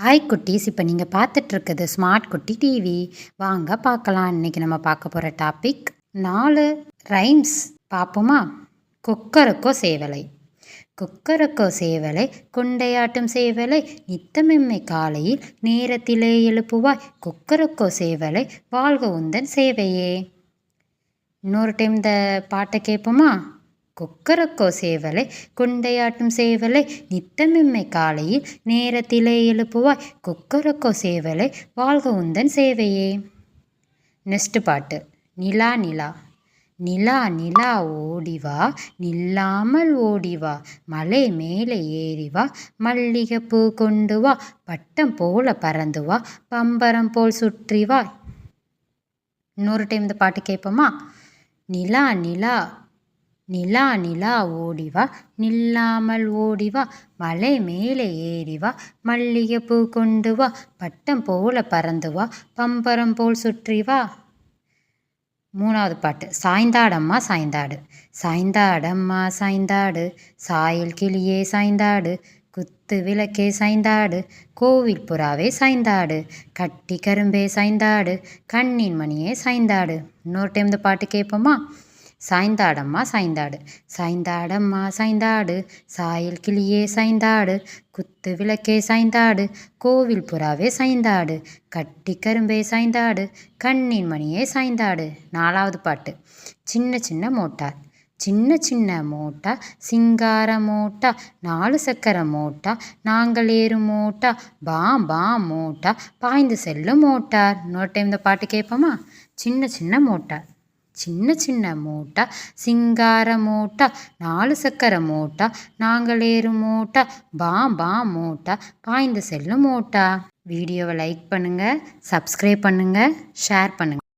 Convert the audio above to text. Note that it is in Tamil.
ஹாய் குட்டீஸ் இப்போ நீங்கள் பார்த்துட்ருக்குது ஸ்மார்ட் குட்டி டிவி வாங்க பார்க்கலாம். இன்றைக்கி நம்ம பார்க்க போகிற டாபிக் நாலு ரைம்ஸ் பார்ப்போமா? கொக்கரக்கோ சேவலை. கொக்கரக்கோ சேவலை கொண்டையாட்டும் சேவலை நித்தமெம்மை காலையில் நேரத்திலே எழுப்புவாய். கொக்கரக்கோ சேவலை வாழ்க உந்தன் சேவையே. இன்னொரு டைம் இந்த பாட்டை கேட்போமா? கொக்கரக்கோ சேவலை கொண்டையாட்டும் சேவலை நித்தமிம்மை காலையில் நேரத்திலே எழுப்புவாய். கொக்கரக்கோ சேவலை வாழ்க உந்தன் சேவையே. நெக்ஸ்ட் பாட்டு. நிலா நிலா. நிலா நிலா ஓடிவா நில்லாமல் ஓடிவா மலை மேலே ஏறி வா. மல்லிகைப்பூ கொண்டு வா. பட்டம் போல பறந்து வா. பம்பரம் போல் சுற்றி வா. இன்னொரு டைம் இந்த பாட்டு கேட்போமா? நிலா நிலா. நிலா நிலா ஓடிவா நில்லாமல் ஓடிவா மலை மேலே ஏறிவா மல்லிகைப்பூ கொண்டு வா பட்டம் போல பறந்து வா பம்பரம் போல் சுற்றி வா. மூணாவது பாட்டு சாய்ந்தாடம்மா சாய்ந்தாடு. சாய்ந்தாடம்மா சாய்ந்தாடு. சாயல் கிளியே சாய்ந்தாடு. குத்து விளக்கே சாய்ந்தாடு. கோவில் புறாவே சாய்ந்தாடு. கட்டி கரும்பே சாய்ந்தாடு. கண்ணின் மணியே சாய்ந்தாடு. இன்னொரு டைம் இந்த பாட்டு கேட்போமா? சாய்ந்தாடம்மா சாய்ந்தாடு. சாய்ந்தாடம்மா சாய்ந்தாடு. சாயல் கிளியே சாய்ந்தாடு. குத்து விளக்கே சாய்ந்தாடு. கோவில் புறாவே சாய்ந்தாடு. கட்டி கரும்பே சாய்ந்தாடு. கண்ணின் மணியே சாய்ந்தாடு. நாலாவது பாட்டு. சின்ன சின்ன மோட்டார் சின்ன சின்ன மோட்டா. சிங்கார மோட்டா. நாலு சக்கர மோட்டா. நாங்கள் ஏறும் மோட்டா. Bomb bomb மோட்டா. பாய்ந்து செல்லும் மோட்டார் இன்னொரு டைம் இந்த பாட்டு கேட்போமா? சின்ன சின்ன மோட்டார் சின்ன சின்ன மூட்டா சிங்கார மூட்டா நாலு சக்கர மூட்டா நாங்களேறு மூட்டா பாம் பாம் மூட்டா பாய்ந்து செல்லும் மூட்டா. வீடியோவை லைக் பண்ணுங்கள் சப்ஸ்கிரைப் பண்ணுங்கள் ஷேர் பண்ணுங்கள்